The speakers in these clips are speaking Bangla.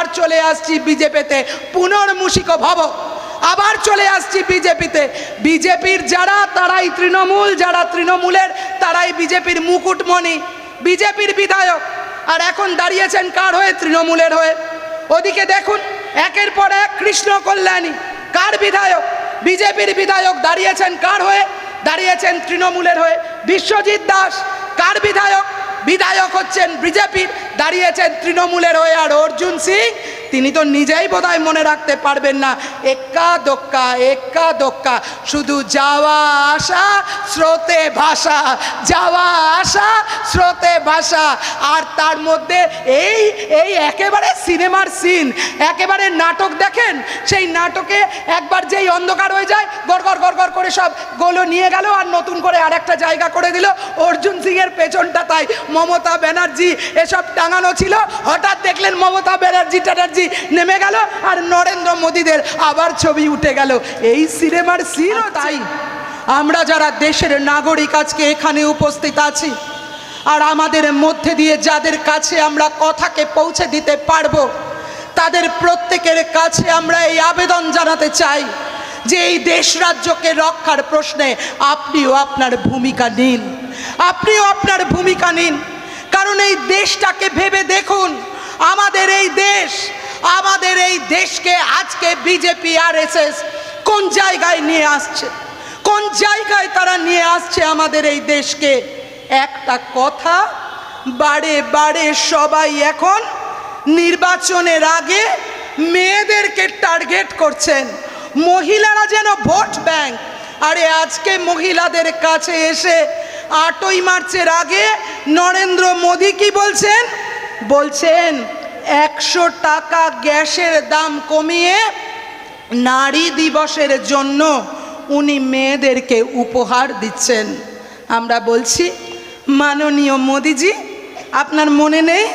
আবার চলে আসছি বিজেপিতে পুনর্মূষিক ভব। আবার চলে আসছি বিজেপিতে। বিজেপির যারা, তারাই তৃণমূল, যারা তৃণমূলের, তারাই বিজেপির মুকুটমণি, বিজেপির বিধায়ক। আর এখন দাঁড়িয়েছেন কার হয়ে? তৃণমূলের হয়ে। ওদিকে দেখুন, একের পর এক কৃষ্ণ কল্যাণী। কার বিধায়ক? বিজেপির বিধায়ক দাঁড়িয়েছেন কার হয়ে? দাঁড়িয়েছেন তৃণমূলের হয়ে। বিশ্বজিৎ দাস, কার বিধায়ক? বিধায়ক হচ্ছেন বিজেপির দাঁড়িয়েছেন তৃণমূলের হয়ে আর অর্জুন সিং। তিনি তো নিজেই বোধহয় মনে রাখতে পারবেন না। এক্কা দোক্কা এক্কা দোক্কা শুধু যাওয়া আসা, স্রোতে ভাষা যাওয়া আসা, স্রোতে ভাষা আর তার মধ্যে এই এই একেবারে সিনেমার সিন, একেবারে নাটক দেখেন, সেই নাটকে একবার যেই অন্ধকার হয়ে যায়, গড় গড় গড় গড় করে সব গোলো নিয়ে গেল আর নতুন করে আর একটা জায়গা করে দিল। অর্জুন সিং এর পেছনটা তাই, মমতা ব্যানার্জি এসব টাঙানো ছিল। হঠাৎ দেখলেন মমতা ব্যানার্জি ট্যানার্জি নেমে গেল আর নরেন্দ্র মোদীদের আবার ছবি উঠে গেল। এই সিনেমার সিনও তাই? আমরা যারা দেশের নাগরিক আজকে এখানে উপস্থিত আছি আর আমাদের মধ্যে দিয়ে যাদের কাছে আমরা কথাকে পৌঁছে দিতে পারব তাদের প্রত্যেকের কাছে আমরা এই আবেদন জানাতে চাই যে এই দেশ রাজ্যকে রক্ষার প্রশ্নে আপনিও আপনার ভূমিকা নিন। আপনিও আপনার ভূমিকা নিন। কারণ এই দেশটাকে ভেবে দেখুন আমাদের এই দেশ আমাদের এই দেশকে আজকে বিজেপি আর কোন জায়গায় নিয়ে আসছে? কোন জায়গায় তারা নিয়ে আসছে আমাদের এই দেশকে? একটা কথা, বারে বারে সবাই এখন নির্বাচনের আগে মেয়েদেরকে টার্গেট করছেন। মহিলারা যেন ভোট ব্যাংক। আরে আজকে মহিলাদের কাছে এসে আটই মার্চের আগে নরেন্দ্র মোদী কি বলছেন? বলছেন একশো টাকা গ্যাসের দাম কমিয়ে নারী দিবসের জন্য উনি মেয়েদেরকে উপহার দিচ্ছেন। আমরা বলছি, মাননীয় মোদিজি, আপনার মনে নেই?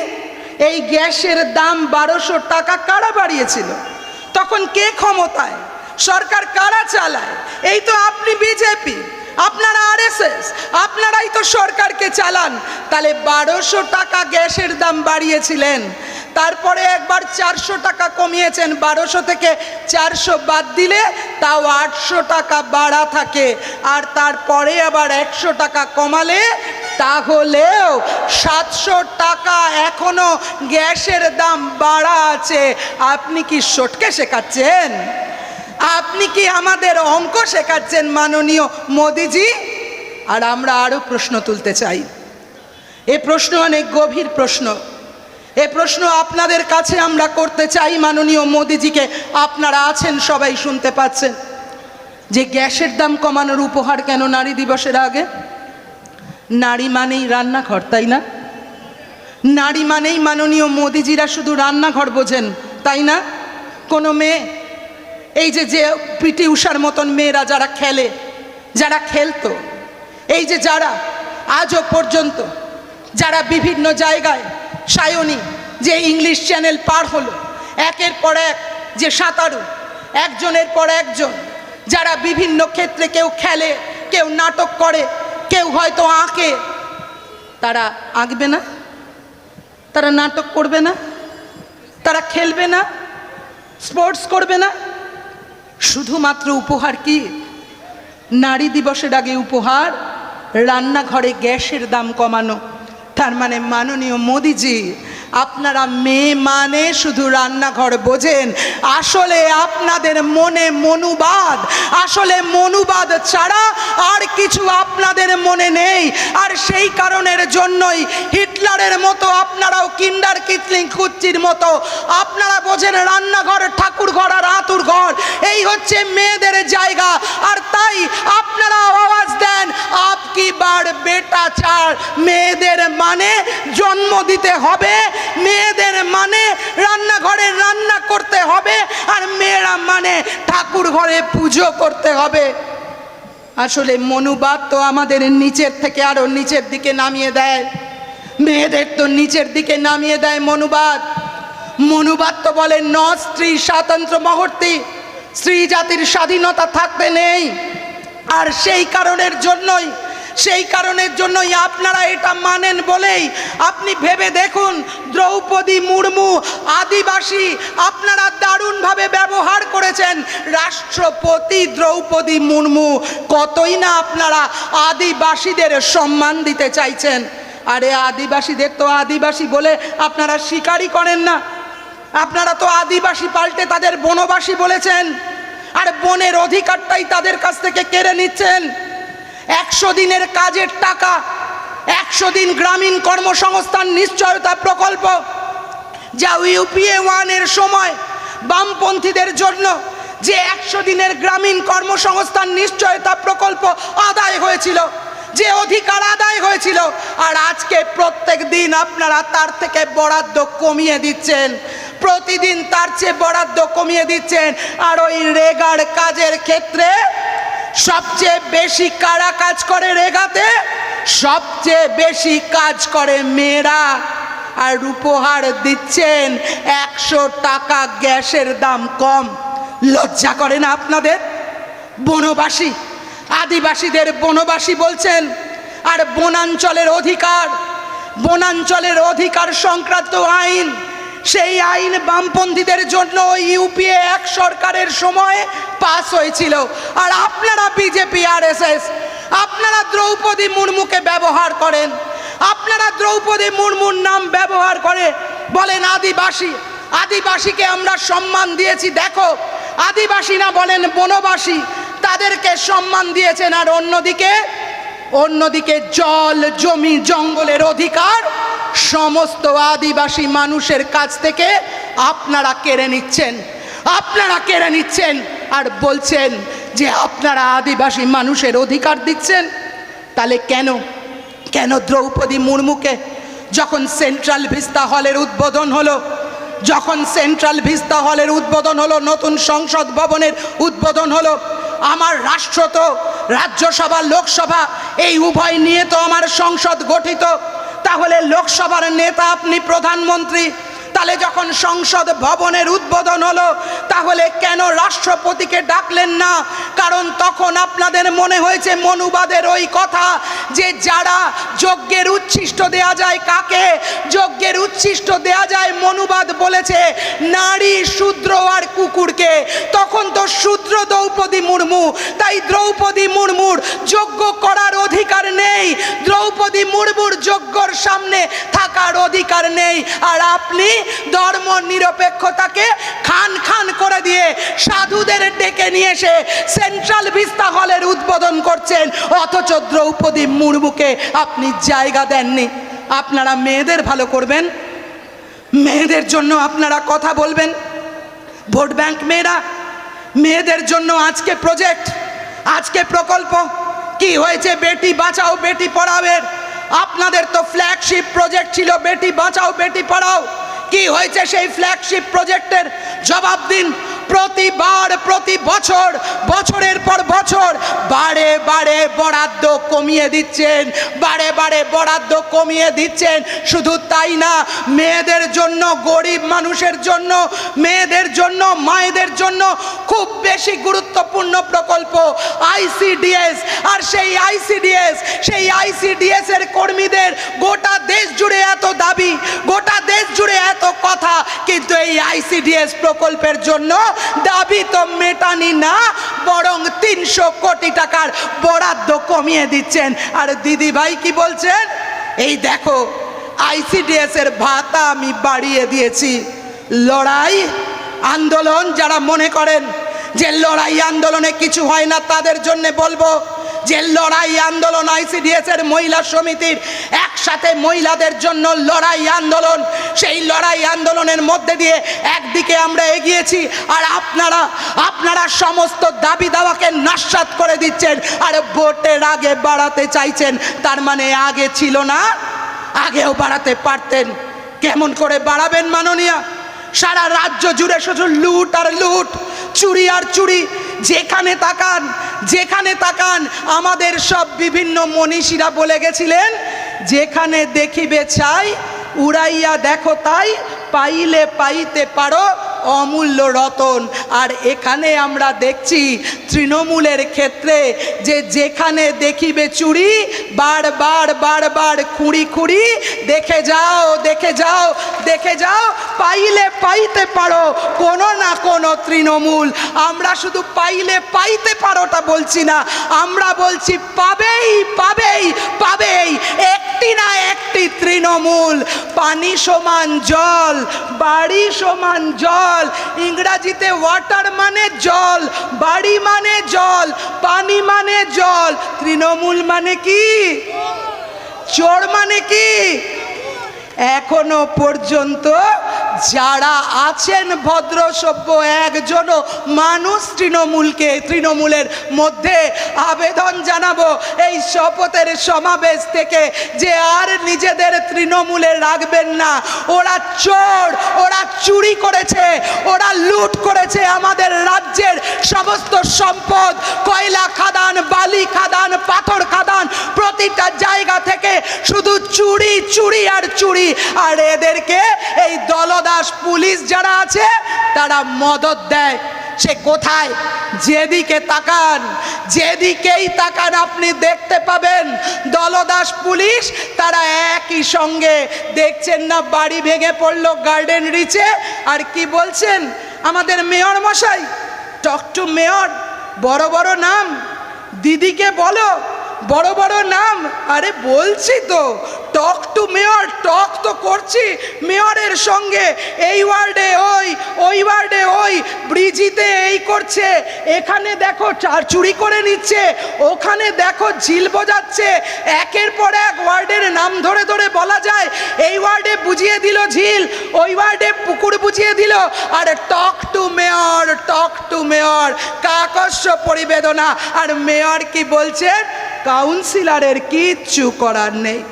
এই গ্যাসের দাম বারোশো টাকা কারা বাড়িয়েছিল? তখন কে ক্ষমতায়? সরকার কারা চালায়? এই তো আপনি বিজেপি। আপনারা আরএসএস, আপনারাই তো সরকারকে চালান। তাহলে বারোশো টাকা গ্যাসের দাম বাড়িয়েছিলেন। তারপরে একবার চারশো টাকা কমিয়েছেন। বারোশো থেকে চারশো বাদ দিলে তাও আটশো টাকা বাড়া থাকে। আর তারপরে আবার একশো টাকা কমালে তাহলেও সাতশো টাকা এখনও গ্যাসের দাম বাড়া আছে। আপনি কি সটকে শেখাচ্ছেন? আপনি কি আমাদের অঙ্ক শেখাচ্ছেন মাননীয় মোদিজি? আর আমরা আরও প্রশ্ন তুলতে চাই। এ প্রশ্ন অনেক গভীর প্রশ্ন। এ প্রশ্ন আপনাদের কাছে আমরা করতে চাই মাননীয় মোদিজিকে। আপনারা আছেন, সবাই শুনতে পাচ্ছেন। যে গ্যাসের দাম কমানোর উপহার কেন নারী দিবসের আগে? নারী মানেই রান্নাঘর, তাই না? নারী মানেই মাননীয় মোদিজিরা শুধু রান্নাঘর বোঝেন, তাই না? কোনো মেয়ে এই যে যে পিটি উষার মতন মেয়েরা যারা খেলে, যারা খেলতো, এই যে যারা আজও পর্যন্ত, যারা বিভিন্ন জায়গায় সায়নী, যে ইংলিশ চ্যানেল পার হলো, একের পর এক যে সাঁতারু, একজনের পর একজন, যারা বিভিন্ন ক্ষেত্রে কেউ খেলে, কেউ নাটক করে, কেউ হয়তো আঁকে, তারা আঁকবে না? তারা নাটক করবে না? তারা খেলবে না? স্পোর্টস করবে না? শুধুমাত্র উপহার কি? নারী দিবসের আগে উপহার, রান্নাঘরে গ্যাসের দাম কমানো, তার মানে মাননীয় মোদিজি আপনারা মেয়ে মানে শুধু রান্নাঘর বোঝেন। আসলে আপনাদের মনে মনুবাদ। আসলে মনুবাদ ছাড়া আর কিছু আপনাদের মনে নেই। আর সেই কারণের জন্যই হিটলারের মতো আপনারাও কিন্ডার কিতলিং কুচ্চির মতো আপনারা বোঝেন রান্নাঘর ঠাকুর ঘর আর আতুর ঘর এই হচ্ছে মেয়েদের জায়গা। আর তাই আপনারা আওয়াজ দেন, আপ কি বার বেটা ছাড়? মেয়েদের মানে জন্ম দিতে হবে মেয়েদের মানে রান্নাঘরে রান্না করতে হবে আর মেয়েরা মানে ঠাকুর ঘরে পুজো করতে হবে। আসলে মনুবাদ তো আমাদের নিচের থেকে আরও নিচের দিকে নামিয়ে দেয়। মেয়েদের তো নিচের দিকে নামিয়ে দেয় মনুবাদ। মনুবাদ তো বলে ন স্ত্রী স্বাতন্ত্র মহর্তি, স্ত্রী জাতির স্বাধীনতা থাকতে নেই। আর সেই কারণের জন্যই সেই কারণের জন্যই আপনারা এটা মানেন বলেই আপনি ভেবে দেখুন, দ্রৌপদী মুর্মু আদিবাসী আপনারা দারুণভাবে ব্যবহার করেছেন। রাষ্ট্রপতি দ্রৌপদী মুর্মু কতই না আপনারা আদিবাসীদের সম্মান দিতে চাইছেন। আরে আদিবাসীদের তো আদিবাসী বলে আপনারা স্বীকারই করেন না। আপনারা তো আদিবাসী পাল্টে তাদের বনবাসী বলেছেন। আর বনের অধিকারটাই তাদের কাছ থেকে কেড়ে নিচ্ছেন। একশো দিনের কাজের টাকা, একশো দিন গ্রামীণ কর্মসংস্থান নিশ্চয়তা প্রকল্প, যা ইউপিএ ওয়ানের সময় বামপন্থীদের জন্য যে একশো দিনের গ্রামীণ কর্মসংস্থান নিশ্চয়তা প্রকল্প আদায় হয়েছিল, যে অধিকার আদায় হয়েছিল, আর আজকে প্রত্যেক দিন আপনারা তার থেকে বরাদ্দ কমিয়ে দিচ্ছেন। প্রতিদিন তার চেয়ে বরাদ্দ কমিয়ে দিচ্ছেন, আর ওই রেগার কাজের ক্ষেত্রে সবচেয়ে বেশি কারা কাজ করে রেগাতে? সবচেয়ে বেশি কাজ করে মেয়েরা। আর উপহার দিচ্ছেন একশো টাকা গ্যাসের দাম কম। লজ্জা করে না আপনাদের? বনবাসী, আদিবাসীদের বনবাসী বলছেন, আর বনাঞ্চলের অধিকার বনাঞ্চলের অধিকার সংক্রান্ত আইন সেই আইন বামপন্থীদের জন্য ইউপিএ এক সরকারের সময় পাস হয়েছিল। আর আপনারা বিজেপি আর আপনারা দ্রৌপদী মুর্মুকে ব্যবহার করেন। আপনারা দ্রৌপদী মুর্মুর নাম ব্যবহার করে বলেন, আদিবাসী, আদিবাসীকে আমরা সম্মান দিয়েছি, দেখো। আদিবাসী না বলেন বনবাসী, তাদেরকে সম্মান দিয়েছেন। আর অন্যদিকে অন্যদিকে জল, জমি, জঙ্গলের অধিকার সমস্ত আদিবাসী মানুষের কাছ থেকে আপনারা কেড়ে নিচ্ছেন, আপনারা কেড়ে নিচ্ছেন আর বলছেন যে আপনারা আদিবাসী মানুষের অধিকার দিচ্ছেন। তাহলে কেন কেন দ্রৌপদী মুর্মুকে যখন সেন্ট্রাল ভিস্তা হলের উদ্বোধন হলো, যখন সেন্ট্রাল ভিস্তা হলের উদ্বোধন হলো, নতুন সংসদ ভবনের উদ্বোধন হলো, আমার রাষ্ট্র তো, রাজ্যসভা, লোকসভা, এই উভয় নিয়ে তো আমার সংসদ গঠিত। তাহলে লোকসভার নেতা আপনি প্রধানমন্ত্রী তাহলে যখন সংসদ ভবনের উদ্বোধন হলো, তাহলে কেন রাষ্ট্রপতিকে ডাকলেন না? কারণ তখন আপনাদের মনে হয়েছে মনুবাদের ওই কথা যে যারা যজ্ঞের উচ্ছিষ্ট দেয়া যায় কাকে? যজ্ঞের উচ্ছিষ্ট দেয়া যায় মনুবাদ বলেছে, নারী, শূদ্র আর কুকুরকে। তখন তো শূদ্র দ্রৌপদী মুর্মু, তাই দ্রৌপদী মুর্মুর যজ্ঞ করার অধিকার নেই। দ্রৌপদী মুর্মুর যজ্ঞর সামনে থাকার অধিকার নেই। আর আপনি ধর্ম নিরপেক্ষতাকে খান খান করে দিয়ে সাধুদের ডেকে নিয়ে এসে সেন্ট্রাল ভিস্তা হলের উদ্বোধন করছেন। অথচ দ্রৌপদী মুর্মুকে আপনি জায়গা দেননি। আপনারা মেয়েদের ভালো করবেন। মেয়েদের জন্য আপনারা কথা বলবেন। ভোট ব্যাংক মেয়েরা, মেয়েদের জন্য আজকে প্রজেক্ট, আজকে প্রকল্প। কি হয়েছে বেটি বাঁচাও, বেটি পড়াবের আপনাদের তো ফ্ল্যাগশিপ প্রজেক্ট ছিল, বেটি বাঁচাও, বেটি পড়াও। কি হয়েছে সেই ফ্ল্যাগশিপ প্রজেক্টের জবাব দিন প্রতিবার, প্রতি বছর, বছরের পর বছর বারে বারে বরাদ্দ কমিয়ে দিচ্ছেন বারে বারে বরাদ্দ কমিয়ে দিচ্ছেন। শুধু তাই না, মেয়েদের জন্য, গরিব মানুষের জন্য, মেয়েদের জন্য, মায়েদের জন্য খুব বেশি গুরুত্বপূর্ণ প্রকল্প আইসিডিএস। আর সেই আইসিডিএস সেই আইসিডিএস এর কর্মীদের গোটা দেশ জুড়ে এত দাবি, গোটা দেশ জুড়ে এত কথা। কিন্তু এই আইসিডিএস প্রকল্পের জন্য দাবি তো মেটানি না, বরং তিনশো কোটি টাকার বরাদ্দ কমিয়ে দিচ্ছেন। আর দিদি ভাই কি বলছেন? এই দেখো, আইসিডিএস এর ভাতা আমি বাড়িয়ে দিয়েছি। লড়াই, আন্দোলন, যারা মনে করেন যে লড়াই আন্দোলনে কিছু হয় না, তাদের জন্য বলব যে লড়াই আন্দোলন আইসিডিএস এর মহিলা সমিতির একসাথে মহিলাদের জন্য লড়াই আন্দোলন, সেই লড়াই আন্দোলনের মধ্যে দিয়ে একদিকে আমরা এগিয়েছি আর আপনারা আপনারা সমস্ত দাবি দাওয়াকে নস্বাত করে দিচ্ছেন আর ভোটের আগে বাড়াতে চাইছেন, তার মানে আগে ছিল না, আগেও বাড়াতে পারতেন। কেমন করে বাড়াবেন মাননীয়া? সারা রাজ্য জুড়ে শুধু লুট আর লুট, চুরি আর চুরি। যেখানে তাকান যেখানে তাকান, আমাদের সব বিভিন্ন মনীষীরা বলে গেছিলেন, যেখানে দেখিবে চাই উড়াইয়া দেখো তাই, পাইলে পাইতে পারো অমূল্য রতন। আর এখানে আমরা দেখছি তৃণমূলের ক্ষেত্রে যে যেখানে দেখিবে চুরি বারবার বারবার খুঁড়ি খুঁড়ি, দেখে যাও দেখে যাও দেখে যাও, পাইলে পাইতে পারো, কোনো না কোনো তৃণমূল। আমরা শুধু পাইলে পাইতে পারোটা বলছি না, আমরা বলছি পাবেই পাবেই পাবেই একটি না একটি তৃণমূল। পানি সমান জল, বাড়ি সমান জল, ইংরাজিতে ওয়াটার মানে জল, বাড়ি মানে জল, পানি মানে জল, তৃণমূল মানে কি? চোর মানে কি? এখনও পর্যন্ত যারা আছেন ভদ্র সভ্য একজনও মানুষ তৃণমূলকে, তৃণমূলের মধ্যে আবেদন জানাব। এই শপথের সমাবেশ থেকে যে আর নিজেদের তৃণমূলে রাখবেন না, ওরা চোর, ওরা চুরি করেছে, ওরা লুট করেছে আমাদের রাজ্যের সমস্ত সম্পদ। কয়লা খাদান, বালি খাদান, পাথর খাদান প্রতিটা জায়গা থেকে শুধু চুরি চুরি আর চুরি। আর এদেরকে এই দলদাস পুলিশ যারা আছে, তারা মদত দেয়। সে কোথায়? যেদিকে তাকান, যেদিকেই তাকান, আপনি দেখতে পাবেন দলদাস পুলিশ, তারা একই সঙ্গে। দেখছেন না, বাড়ি ভেঙে পড়ল গার্ডেন রিচে। আর কি বলছেন? আমাদের মেয়র মশাই টক টু মেয়র বড় বড় নাম। দিদিকে বলো বড় বড় নাম, আরে বলছি তো টক টু মেয়র টক তো করছি মেয়রের সঙ্গে এই ওয়ার্ডে ওই ওই ওয়ার্ডে ওই, ব্রিজিতে এই করছে, এখানে দেখো চার করে নিচ্ছে, ওখানে দেখো ঝিল বোঝাচ্ছে, একের পর এক ওয়ার্ডের নাম ধরে ধরে বলা যায়, এই ওয়ার্ডে বুঝিয়ে দিল ঝিল, ওই ওয়ার্ডে পুকুর বুঝিয়ে দিল, আর talk to mayor talk to mayor কাকস্য পরিবেদনা, আর মেয়র কি বলছেন কাউন্সিলরের কিচ্ছু করার নেই।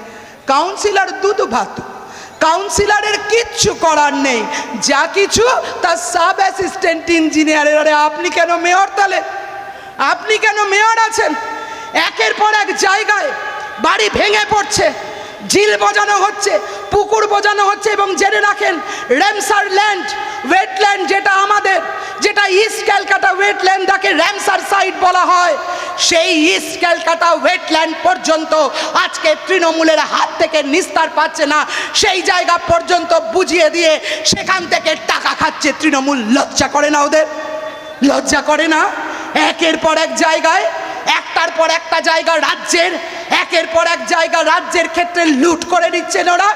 কাউন্সিলার দুধু ভাতু। কাউন্সিলারের কিচ্ছু করার নেই। যা কিছু তার সাব অ্যাসিস্ট্যান্ট ইঞ্জিনিয়ারের আরে আপনি কেন মেয়র তাহলে আপনি কেন মেয়র আছেন? একের পর এক জায়গায় বাড়ি ভেঙে পড়ছে। ঝিল বোঝানো হচ্ছে, পুকুর বোঝানো হচ্ছে এবং জেনে রাখেন র্যামসার ল্যান্ড ওয়েটল্যান্ড যেটা আমাদের, যেটা ইস্ট ক্যালকাটা ওয়েটল্যান্ডটাকে র্যামসার সাইট বলা হয়, সেই ইস্ট ক্যালকাটা ওয়েটল্যান্ড পর্যন্ত আজকে তৃণমূলের হাত থেকে নিস্তার পাচ্ছে না, সেই জায়গা পর্যন্ত বুঝিয়ে দিয়ে সেখান থেকে টাকা খাচ্ছে তৃণমূল। লজ্জা করে না ওদের? লজ্জা করে না? একের পর এক জায়গায় একটার পর একটা জায়গা রাজ্যের, একের পর এক জায়গা রাজ্যের ক্ষেত্রে লুট করে নিচ্ছেন ওরা।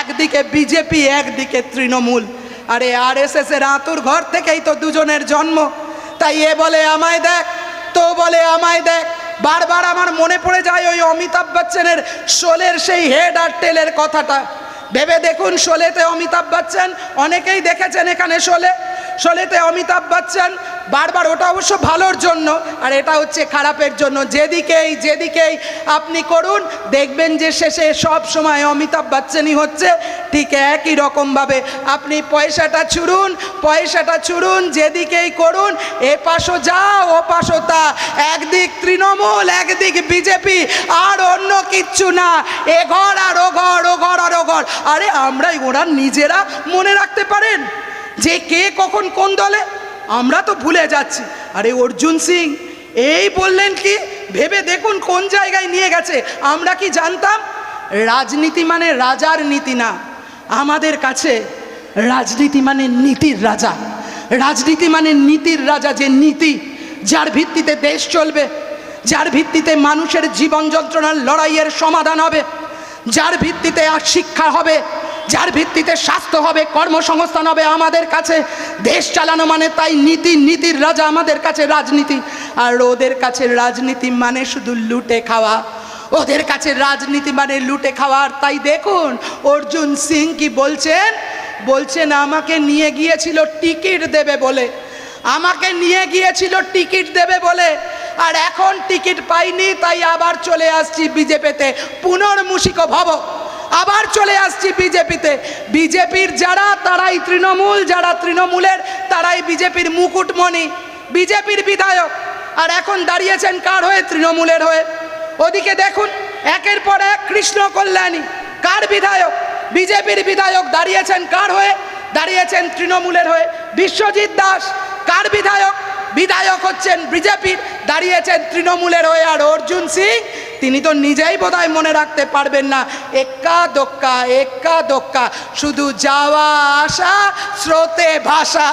একদিকে বিজেপি, একদিকে তৃণমূল। আরে আর এস এস এর আতুর ঘর থেকেই তো দুজনের জন্ম। তাই এ বলে আমায় দেখ, তো বলে আমায় দেখ। বারবার আমার মনে পড়ে যায় ওই অমিতাভ বচ্চনের শোলের সেই হেড আর টেলের কথাটা। ভেবে দেখুন শোলেতে অমিতাভ বচ্চন, অনেকেই দেখেছেন এখানে শোলে। শোলেতে অমিতাভ বচ্চন বারবার, ওটা অবশ্য ভালোর জন্য, আর এটা হচ্ছে খারাপের জন্য। যেদিকেই যেদিকেই আপনি করুন, দেখবেন যে শেষে সব সময় অমিতাভ বচ্চনই হচ্ছে, ঠিক একই রকমভাবে। আপনি পয়সাটা ছুড়ুন পয়সাটা ছুড়ুন, যেদিকেই করুন, এ পাশও যা, ও পাশও তা। একদিক তৃণমূল, একদিক বিজেপি, আর অন্য কিচ্ছু না। এ ঘর আর ও ঘর ও ঘর আর ও ঘর। আরে আমরাই ওরা নিজেরা মনে রাখতে পারেন যে কে কখন কোন দলে আমরা তো ভুলে যাচ্ছি। আরে অর্জুন সিং, এই বললেন কি? ভেবে দেখুন কোন জায়গায় নিয়ে গেছে। আমরা কি জানতাম? রাজনীতি মানে রাজার নীতি না। আমাদের কাছে রাজনীতি মানে নীতির রাজা। রাজনীতি মানে নীতির রাজা যে নীতি, যার ভিত্তিতে দেশ চলবে, যার ভিত্তিতে মানুষের জীবন যন্ত্রণার লড়াইয়ের সমাধান হবে, যার ভিত্তিতে আর শিক্ষা হবে যার ভিত্তিতে স্বাস্থ্য হবে, কর্মসংস্থান হবে আমাদের কাছে, দেশ চালানো মানে তাই নীতি, নীতির রাজা আমাদের কাছে রাজনীতি। আর ওদের কাছে রাজনীতি মানে শুধু লুটে খাওয়া। ওদের কাছে রাজনীতি মানে লুটে খাওয়ার তাই দেখুন, অর্জুন সিং কি বলছেন? বলছেন, আমাকে নিয়ে গিয়েছিল টিকিট দেবে বলে। আমাকে নিয়ে গিয়েছিল টিকিট দেবে বলে। আর এখন টিকিট পাইনি, তাই আবার চলে আসছি বিজেপিতে। পুনর্মুষিক ভব। আবার চলে আসছি বিজেপিতে। বিজেপির যারা, তারাই তৃণমূল, যারা তৃণমূলের, তারাই বিজেপির মুকুটমণি। বিজেপির বিধায়ক। আর এখন দাঁড়িয়েছেন কার হয়ে? তৃণমূলের হয়ে। ওদিকে দেখুন, একের পর এক কৃষ্ণ কল্যাণী। কার বিধায়ক? বিজেপির বিধায়ক দাঁড়িয়েছেন কার হয়ে? দাঁড়িয়েছেন তৃণমূলের হয়ে। বিশ্বজিৎ দাস, কার বিধায়ক? বিধায়ক হচ্ছেন বিজেপির। দাঁড়িয়েছেন তৃণমূলের হয়ে। আর অর্জুন সিং তিনি তো নিজেই বোধহয় মনে রাখতে পারবেন না। এক্কা দোক্কা এক্কা দোক্কা, শুধু যাওয়া আসা, স্রোতে ভাষা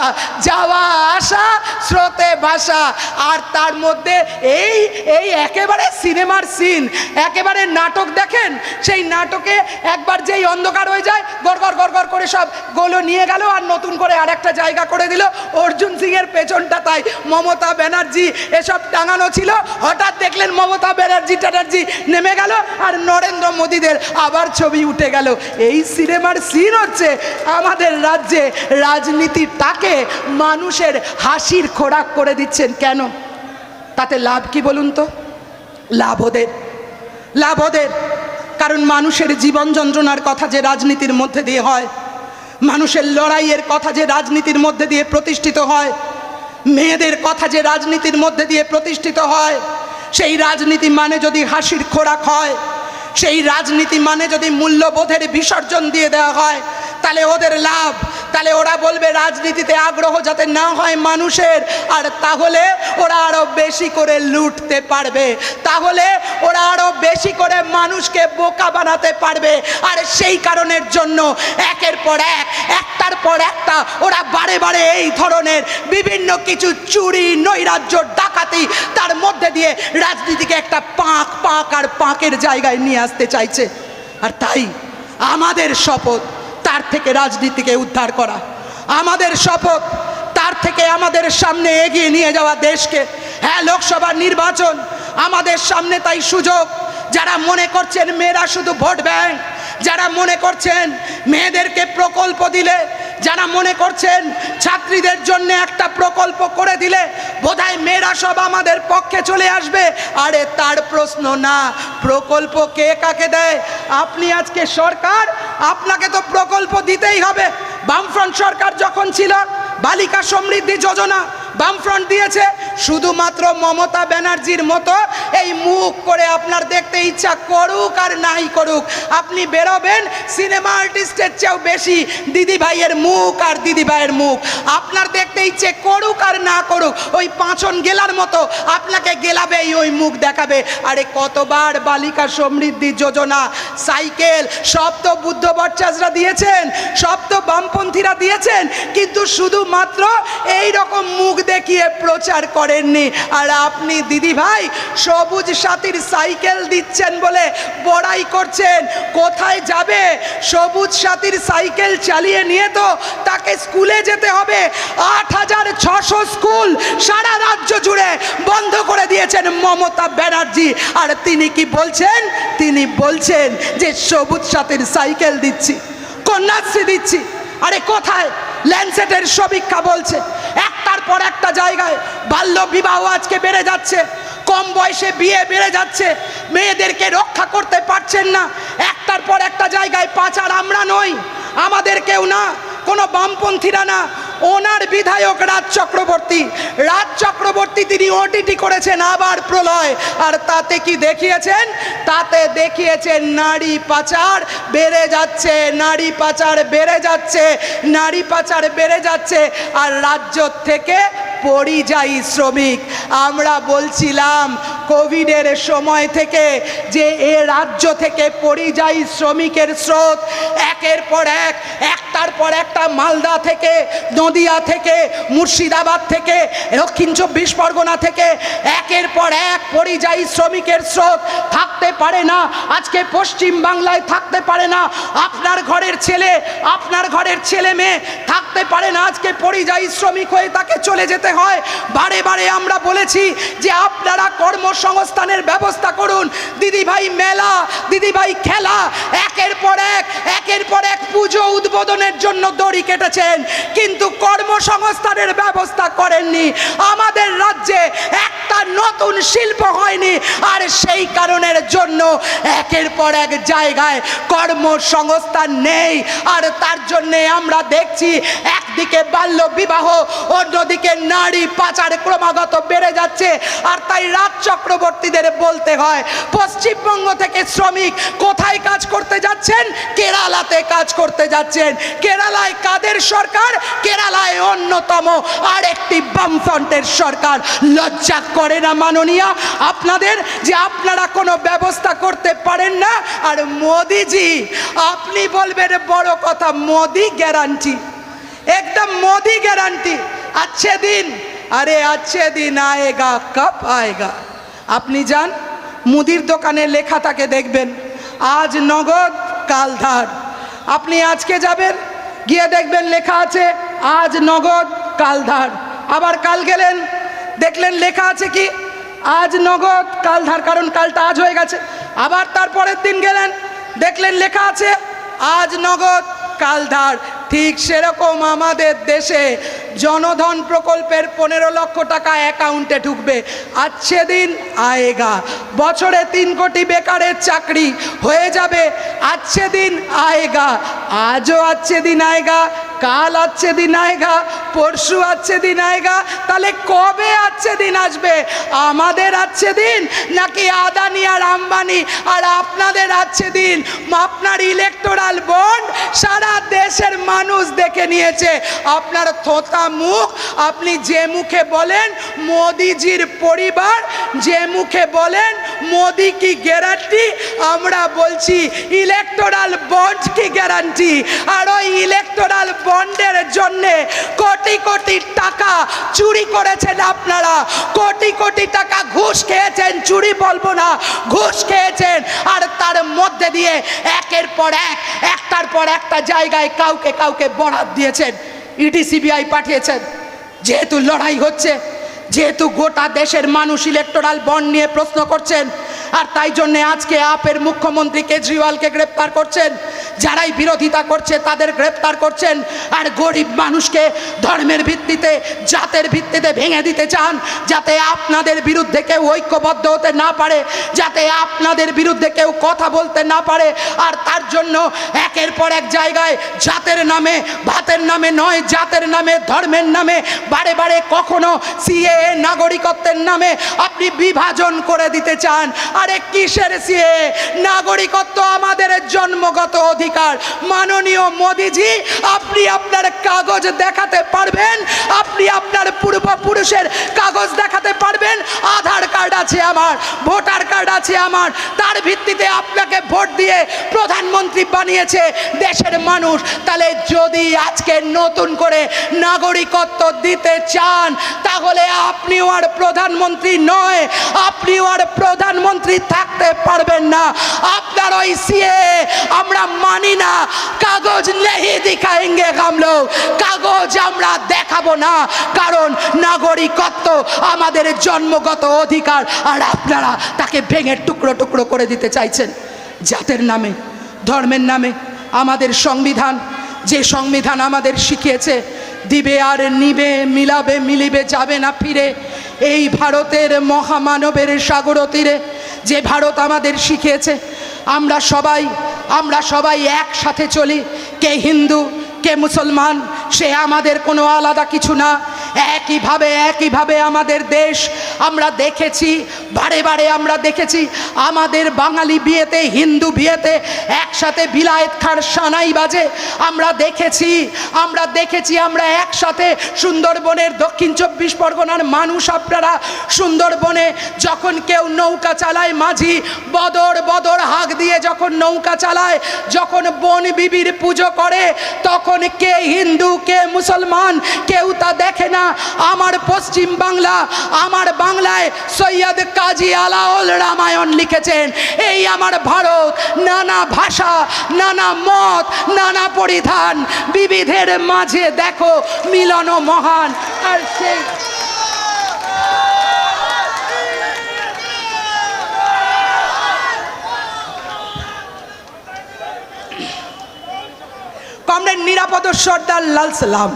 যাওয়া আসা, স্রোতে ভাষা আর তার মধ্যে এই এই একেবারে সিনেমার সিন, একেবারে নাটক দেখেন, সেই নাটকে একবার যেই অন্ধকার হয়ে যায় গড়গড় গড়গড় করে সব গোলো নিয়ে গেল আর নতুন করে আর একটা জায়গা করে দিল। অর্জুন সিং এর পেছনটা তাই, মমতা ব্যানার্জি এসব টাঙানো ছিল। হঠাৎ দেখলেন মমতা ব্যানার্জি ট্যানার্জি নেমে গেল আর নরেন্দ্র মোদীদের আবার ছবি উঠে গেল। এই সিনেমার সিন হচ্ছে আমাদের রাজ্যে রাজনীতিটাকে মানুষের হাসির খোরাক করে দিচ্ছেন কেন? তাতে লাভ কি বলুন তো? লাভ ওদের। লাভ ওদের। কারণ মানুষের জীবন যন্ত্রণার কথা যে রাজনীতির মধ্যে দিয়ে হয়, মানুষের লড়াইয়ের কথা যে রাজনীতির মধ্যে দিয়ে প্রতিষ্ঠিত হয়, মেয়েদের কথা যে রাজনীতির মধ্যে দিয়ে প্রতিষ্ঠিত হয় সেই রাজনীতি মানে যদি হাসির খোরাক হয়, সেই রাজনীতি মানে যদি মূল্যবোধের বিসর্জন দিয়ে দেওয়া হয় তাহলে ওদের লাভ। তাহলে ওরা বলবে, রাজনীতিতে আগ্রহ যাতে না হয় মানুষের, আর তাহলে ওরা আরও বেশি করে লুটতে পারবে। তাহলে ওরা আরও বেশি করে মানুষকে বোকা বানাতে পারবে। আর সেই কারণের জন্য একের পর এক, একটার পর একটা ওরা বারে বারে এই ধরনের বিভিন্ন কিছু চুরি, নৈরাজ্য, ডাকাতি তার মধ্যে দিয়ে রাজনীতিকে একটা পাঁক পাঁক আর পাঁকের জায়গায় নিয়ে আসতে চাইছে। আর তাই আমাদের শপথ তার থেকে রাজনীতিকে উদ্ধার করা। আমাদের শপথ, তার থেকে আমাদের সামনে এগিয়ে নিয়ে যাওয়া দেশকে। হ্যাঁ লোকসভা নির্বাচন আমাদের সামনে তাই সুযোগ। যারা মনে করছেন মেয়েরা শুধু ভোট ব্যাংক যারা মনে করছেন মেয়েদেরকে প্রকল্প দিলে, যারা মনে করছেন ছাত্রীদের জন্য একটা প্রকল্প করে দিলে, বোধহয় মেয়েরা সব আমাদের পক্ষে চলে আসবে। আরে তার প্রশ্ন না, প্রকল্প কে কাকে দেয়? আপনি আজকে সরকার, আপনাকে তো প্রকল্প দিতেই হবে। বামফ্রন্ট সরকার যখন ছিল, বালিকা সমৃদ্ধি যোজনা বামফ্রন্ট দিয়েছে, শুধুমাত্র মমতা ব্যানার্জির মতো এই মুখ করে আপনার দেখতে ইচ্ছা করুক আর নাই করুক। আপনি বেরোবেন, সিনেমা আর্টিস্টের চেয়েও বেশি দিদি ভাইয়ের মুখ আর দিদি ভাইয়ের মুখ। আপনার দেখতে ইচ্ছে করুক আর না করুক, ওই পাঁচন গেলার মতো আপনাকে গেলাবেই ওই মুখ দেখাবে। আরে কতবার বালিকা সমৃদ্ধি যোজনা, সাইকেল, সব তো বুদ্ধ বচ্চাসরা দিয়েছেন, সব তো বামপন্থীরা দিয়েছেন, কিন্তু শুধুমাত্র এই রকম মুখ দেখিয়ে প্রচার করেননি। আর আপনি দিদি ভাই সবুজ সাথীর সাইকেল দিচ্ছেন বলে বড়াই করছেন। কোথায় যাবে? সবুজ সাথীর সাইকেল চালিয়ে নিয়ে তো তাকে স্কুলে যেতে হবে। আট হাজার ছশো স্কুল সারা রাজ্য জুড়ে বন্ধ করে দিয়েছেন মমতা ব্যানার্জি। আর তিনি কি বলছেন? তিনি বলছেন যে সবুজ সাথীর সাইকেল দিচ্ছি, কন্যাশ্রী দিচ্ছি। আরে কোথায়? ল্যান্ডসেটের সমীক্ষা বলছে, একটার পর একটা জায়গায় বাল্য বিবাহ আজকে বেড়ে যাচ্ছে, কম বয়সে বিয়ে বেড়ে যাচ্ছে, মেয়েদেরকে রক্ষা করতে পারছেন না, একটার পর একটা জায়গায় পাচার, আমরা নই, আমাদের কেউ না। কোনো বামপন্থীরা না, ওনার বিধায়ক রাজ চক্রবর্তী। রাজ চক্রবর্তী তিনি ওটিটি করেছেন আবার প্রলয়। আর তাতে কি দেখিয়েছেন? তাতে দেখিয়েছেন নারী পাচার বেড়ে যাচ্ছে, নারী পাচার বেড়ে যাচ্ছে, নারী পাচার বেড়ে যাচ্ছে, আর রাজ্য থেকে পরিযায়ী শ্রমিক। আমরা বলছিলাম, কোভিডের সময় থেকে যে এ রাজ্য থেকে পরিযায়ী শ্রমিকের স্রোত, একের পর এক একটার পর একটা মালদা থেকে, নদিয়া থেকে, মুর্শিদাবাদ থেকে, দক্ষিণ চব্বিশ পরগনা থেকে, একের পর এক পরিযায়ী শ্রমিকের স্রোত থাকতে পারে না। আজকে পশ্চিম বাংলায় থাকতে পারে না। আপনার ঘরের ছেলে, আপনার ঘরের ছেলে মেয়ে থাকতে পারে না। আজকে পরিযায়ী শ্রমিক হয়ে তাকে চলে যেতে হয়। বারে বারে আমরা বলেছি যে আপনারা কর্মসংস্থানের ব্যবস্থা করুন। দিদিভাই মেলা, দিদিভাই খেলা, একের পর এক, একের পর এক পুজো উদ্বোধনের জন্য দড়ি কেটেছেন, কিন্তু কর্মসংস্থানের ব্যবস্থা করেননি। আমাদের রাজ্যে একটা নতুন শিল্প হয়নি, আর সেই কারণের জন্য একের পর এক জায়গায় কর্মসংস্থান নেই। আর তার জন্যে আমরা দেখছি একদিকে বাল্য বিবাহ, অন্যদিকে নারী পাচার ক্রমাগত বেড়ে যাচ্ছে, আর তাই রাজ চক্রবর্তীদের বলতে হয়, পশ্চিমবঙ্গ থেকে শ্রমিক কোথায় কাজ করতে যাচ্ছেন? কেরালাতে কাজ করতে যাচ্ছেন। কেরালায় কাদের সরকার? কেরালায় অন্যতম আরেকটি বামফ্রন্টের সরকার। লজ্জা করে না মাননীয়? আপনাদের যে আপনারা কোনো ব্যবস্থা করতে পারেন না? আর মোদিজি, আপনি বলবেন বড় কথা, মোদি গ্যারান্টি। একদম মোদি গ্যারান্টি। আচ্ছে দিন, আরে আচ্ছে দিন আয়েগা, কাপ আয়েগা। আপনি যান, মুদির দোকানে লেখা তাকে দেখবেন, আজ নগদ কাল ধার আপনি আজকে যাবেন, গিয়ে দেখবেন লেখা আছে, আজ নগদ, কাল ধার। আবার কাল গেলেন, দেখলেন লেখা আছে কি, আজ নগদ, কাল ধার, কারণ কালটা আজ হয়ে গেছে। আবার তারপরের দিন গেলেন, দেখলেন লেখা আছে, আজ নগদ, কাল ধার। ঠিক সেরকম আমাদের দেশে জনধন প্রকল্পের পনেরো লক্ষ টাকা অ্যাকাউন্টে ঢুকবে। আচ্ছে দিন আয়েগা, বছরে তিন কোটি বেকারের চাকরি হয়ে যাবে। আচ্ছে দিন আয়েগা, আজও আচ্ছে দিন আয়েগা কাল আচ্ছে দিন আয়েগা, পরশু আচ্ছে দিন আয়গা, তাহলে কবে আচ্ছে দিন আসবে? আমাদের আচ্ছে দিন নাকি আদানি আর আম্বানি? আর আপনাদের আচ্ছে দিন? আপনার ইলেকটোরাল বন্ড সারা দেশের মানুষ দেখে নিয়েছে। আপনার থোতা মুখ, আপনি যে মুখে বলেন মোদিজির পরিবার, যে মুখে বলেন মোদি কি গ্যারান্টি আমরা বলছি ইলেকটোরাল বন্ড কি গ্যারান্টি আর ওই ইলেকটোরাল বন্ডের জন্যে কোটি কোটি টাকা চুরি করেছেন আপনারা। কোটি কোটি টাকা ঘুষ খেয়েছেন, চুরি বলব না, ঘুষ খেয়েছেন। আর তার মধ্যে দিয়ে একের পর এক, একটার পর একটা জায়গায় কাউকে কাউকে বরাদ দিয়েছেন, ইডি, সিবিআই পাঠিয়েছেন। যেহেতু লড়াই হচ্ছে, যেহেতু গোটা দেশের মানুষ ইলেকটোরাল বন্ড নিয়ে প্রশ্ন করছেন আর তাই জন্য আজকে আপের মুখ্যমন্ত্রী কেজরিওয়ালকে গ্রেপ্তার করছেন। যারাই বিরোধিতা করছে, তাদের গ্রেপ্তার করছেন। আর গরিব মানুষকে ধর্মের ভিত্তিতে, জাতের ভিত্তিতে ভেঙে দিতে চান, যাতে আপনাদের বিরুদ্ধে কেউ ঐক্যবদ্ধ হতে না পারে, যাতে আপনাদের বিরুদ্ধে কেউ কথা বলতে না পারে। আর তার জন্য একের পর এক জায়গায় জাতের নামে, ভাতের নামে নয়, জাতের নামে, ধর্মের নামে, বারে বারে কখনো সিএ নাগরিকত্বের নামে আপনি বিভাজন করে দিতে চান। আরে কিসের সিএ নাগরিকত্ব আমাদের জন্মগত অধিকার। মাননীয় মোদিজি, আপনি আপনার কাগজ দেখাতে পারবেন? আপনি আপনার পূর্বপুরুষের কাগজ দেখাতে পারবেন? আধার কার্ড আছে আমার, ভোটার কার্ড আছে আমার। তার ভিত্তিতে আপনাকে ভোট দিয়ে প্রধানমন্ত্রী বানিয়েছে দেশের মানুষ। তাহলে যদি আজকে নতুন করে নাগরিকত্ব দিতে চান, তাহলে আপনিও আর প্রধানমন্ত্রী নয়, আপনিও আর প্রধানমন্ত্রী আপনি থাকতে পারবেন না। আপনার ওই সিএ আমরা মানি না। কাগজ নেহি দিখাইঙ্গে কামলো কাগজ আমরা দেখাবো না। কারণ নাগরিকত্ব আমাদের জন্মগত অধিকার। আর আপনারা তাকে ভেঙে টুকরো টুকরো করে দিতে চাইছেন। জাতের নামে, ধর্মের নামে, আমাদের সংবিধান, যে সংবিধান আমাদের শিখিয়েছে, দিবে আর নিবে, মিলাবে, মিলিবে, যাবে না ফিরে। এই ভারতের মহামানবের সাগর তীরে যে ভারত আমাদের শিখিয়েছে, আমরা সবাই আমরা সবাই একসাথে চলি। কে হিন্দু, কে মুসলমান, সে আমাদের কোনো আলাদা কিছু না। একইভাবে একইভাবে আমাদের দেশ আমরা দেখেছি, বারে বারে আমরা দেখেছি, আমাদের বাঙালি বিয়েতে, হিন্দু বিয়েতে একসাথে বিলায়েত খার সানাই বাজে। আমরা দেখেছি আমরা দেখেছি, আমরা একসাথে সুন্দরবনের দক্ষিণ চব্বিশ পরগনার মানুষ আপনারা সুন্দরবনে যখন কেউ নৌকা চালায়, মাঝি বদর বদর হাঁক দিয়ে যখন নৌকা চালায়, যখন বন বিবির পুজো করে, তখন কে হিন্দু, কে মুসলমান, কেউ তা দেখে না। আমার পশ্চিম বাংলা, আমার বাংলায় সৈয়দ কাজী আলাউল রামায়ণ লিখেছেন। এই আমার ভারত, নানা ভাষা, নানা মত, নানা পরিধান, বিবিধের মাঝে দেখো মিলন মহান। আর সেই কমরেড নিরাপদ সর্দার লাল সালাম।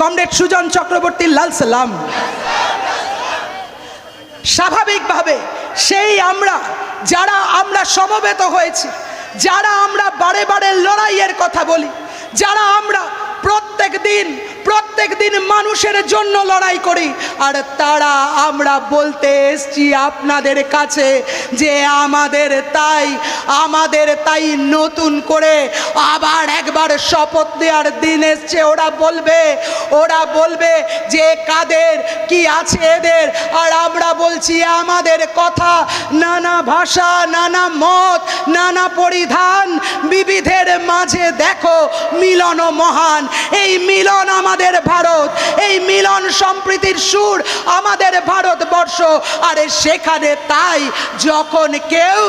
কমরেড সুজন চক্রবর্তী, লাল সালাম। স্বাভাবিকভাবে সেই আমরা, যারা আমরা সমবেত হয়েছি, যারা আমরা বারে বারে লড়াইয়ের কথা বলি, যারা আমরা প্রত্যেক দিন প্রত্যেক দিন মানুষের জন্য লড়াই করি। আর তারা আমরা বলতে এসছি আপনাদের কাছে যে আমাদের তাই আমাদের তাই নতুন করে আবার একবার শপথ দেওয়ার দিন এসছে। ওরা বলবে ওরা বলবে যে কাদের কি আছে এদের। আর আমরা বলছি, আমাদের কথা নানা ভাষা, নানা মত, নানা পরিধান, বিবিধের মাঝে দেখো মিলন মহান। এই মিলন আমাদের ভারত, এই মিলন সম্প্রীতির সুর আমাদের ভারতবর্ষ। আরে সেখানে তাই যখন কেউ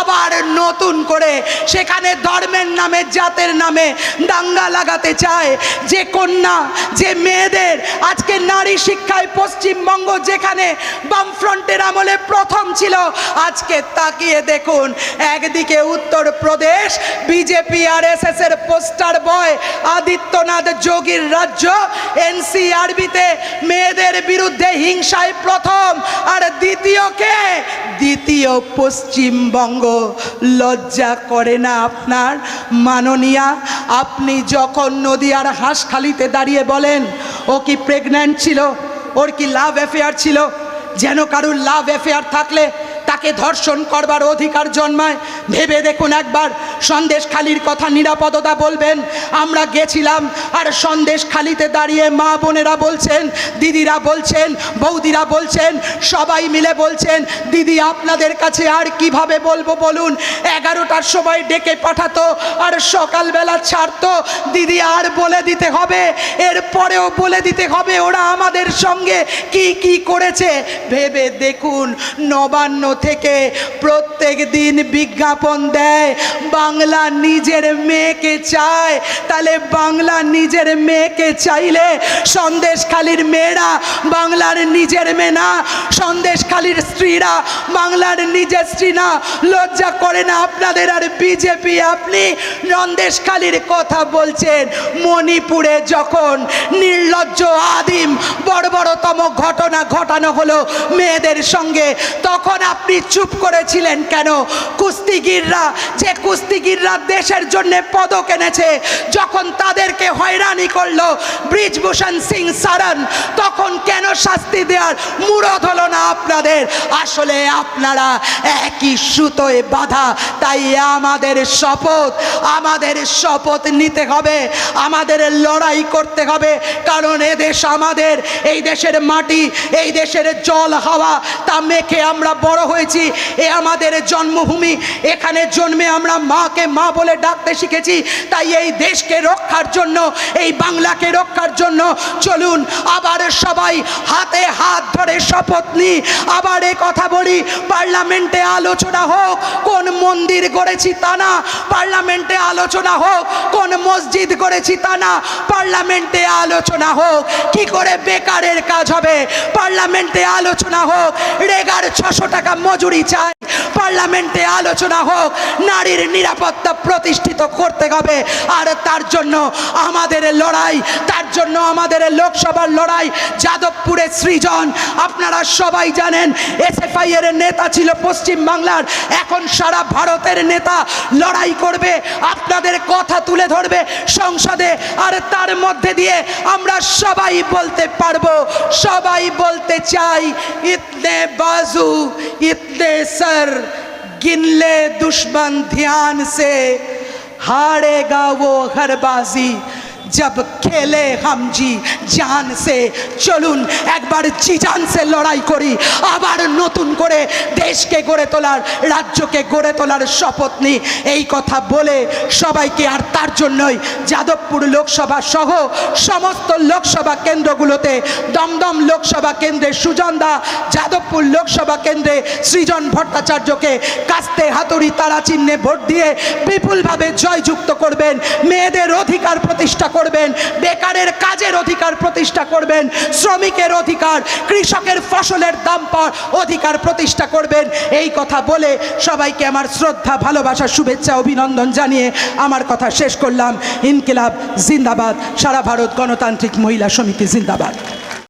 আবার নতুন করে সেখানে ধর্মের নামে, জাতের নামে দাঙ্গা লাগাতে চায়, যে কন্যা, যে মেয়েদের, আজকে নারী শিক্ষায় পশ্চিমবঙ্গ যেখানে বামফ্রন্টের আমলে প্রথম ছিল, আজকে তাকিয়ে দেখুন, একদিকে উত্তরপ্রদেশ, বিজেপি, আর এস এর পোস্টার বয় আদিত্যনাথ যোগীর রাজ্য, এনসিআরবিতে মেয়েদের বিরুদ্ধে হিংসায় প্রথম। আর দ্বিতীয় কে? দ্বিতীয় পশ্চিমবঙ্গ। লজ্জা করে না আপনার? মাননীয়া, আপনি যখন নদীয়ার হাঁসখালিতে দাঁড়িয়ে বলেন, ও কি প্রেগন্যান্ট ছিল? ওর কি লাভ অ্যাফেয়ার ছিল? যেন কারুর লাভ অ্যাফেয়ার থাকলে তাকে ধর্ষণ করবার অধিকার জন্মায়। ভেবে দেখুন একবার, সন্দেশখালির কথা নিরাপদতা বলবেন। আমরা গেছিলাম আর সন্দেশখালিতে দাঁড়িয়ে মা বোনেরা বলছেন, দিদিরা বলছেন, বৌদিরা বলছেন, সবাই মিলে বলছেন, দিদি আপনাদের কাছে আর কীভাবে বলব বলুন? এগারোটার সময় ডেকে পাঠাতো আর সকালবেলা ছাড়তো। দিদি আর বলে দিতে হবে, এরপরেও বলে দিতে হবে ওরা আমাদের সঙ্গে কি কি করেছে। ভেবে দেখুন, নবান্ন থেকে প্রত্যেক দিন বিজ্ঞাপন দেয়। বাংলা নিজের মেয়েকে চায়। তাহলে বাংলা নিজের মেয়েকে চাইলে সন্দেশখালির মেয়েরা বাংলার নিজের মেয়ে না, সন্দেশখালির স্ত্রীরা বাংলার নিজের স্ত্রী না। লজ্জা করে না আপনাদের আর বিজেপি আপনি? সন্দেশখালির কথা বলছেন মণিপুরে যখন নির্লজ্জ আদিম বড় বড়তম ঘটনা ঘটানো হলো মেয়েদের সঙ্গে, তখন আপনি চুপ করেছিলেন কেন? কুস্তিগিররা, যে কুস্তিগিররা দেশের জন্য পদক এনেছে, যখন তাদেরকে হয়রানি করল ব্রিজভূষণ সিং সারন, তখন কেন শাস্তি দেওয়ার মুরদ হলো না আপনাদের? আসলে আপনারা একই সুতোয় বাধা, তাই আমাদের শপথ আমাদের শপথ নিতে হবে, আমাদের লড়াই করতে হবে, কারণ এ দেশ আমাদের, এই দেশের মাটি, এই দেশের জল, হাওয়া, তা মেখে আমরা বড় হয়েছি। এ আমাদের জন্মভূমি। এখানে জন্মে আমরা মাকে মা বলে ডাকতে শিখেছি, তাই এই দেশকে রক্ষার জন্য, এই বাংলাকে রক্ষার জন্য চলুন আবার সবাই হাতে হাত ধরে শপথ নিই। আবার এ কথা বলি, পার্লামেন্টে আলোচনা হোক, কোন মন্দির গড়েছি তা না। পার্লামেন্টে আলোচনা হোক, কোন মসজিদ গড়েছি তা না। পার্লামেন্টে আলোচনা হোক, কি করে বেকারের কাজ হবে? পার্লামেন্টে আলোচনা হোক, রেগার ছশো টাকা মজুরি চাই। পার্লামেন্টে আলোচনা হোক, নারীর নিরাপত্তা প্রতিষ্ঠিত করতে হবে। আর তার জন্য আমাদের লড়াই, তার জন্য আমাদের লোকসভার লড়াই, যাদবপুরের সৃজন। আপনারা সবাই জানেন, এসএফআই এর নেতা ছিল পশ্চিম বাংলার। এখন সারা ভারতের নেতা লড়াই করবে, আপনাদের কথা তুলে ধরবে সংসদে। আর তার মধ্যে দিয়ে আমরা সবাই বলতে পারব, সবাই বলতে চাই, ইতনে বাজু, ইতনে সা सर गिन ले दुश्मन ध्यान से हारेगा वो हर बाजी जब খেলে হামজি জান সে চলুন একবার জিজান সে লড়াই করি আবার নতুন করে দেশকে গড়ে তোলার রাজ্যকে গড়ে তোলার শপথ নিই এই কথা বলে সবাইকে আর তার জন্যই যাদবপুর লোকসভা সহ সমস্ত লোকসভা কেন্দ্রগুলোতে দমদম লোকসভা কেন্দ্রে সুজন দা যাদবপুর লোকসভা কেন্দ্রে সৃজন ভট্টাচার্যকে কাস্তে হাতুড়ি তারা চিহ্নে ভোট দিয়ে বিপুলভাবে জয়যুক্ত করবেন। মেয়েদের অধিকার প্রতিষ্ঠা করবেন, বেকারের কাজের অধিকার প্রতিষ্ঠা করবেন, শ্রমিকের অধিকার, কৃষকের ফসলের দাম পাওয়ার অধিকার প্রতিষ্ঠা করবেন। এই কথা বলে সবাইকে আমার শ্রদ্ধা, ভালোবাসা, শুভেচ্ছা, অভিনন্দন জানিয়ে আমার কথা শেষ করলাম। ইনকিলাব, জিন্দাবাদ। সারা ভারত গণতান্ত্রিক মহিলা সমিতি, জিন্দাবাদ।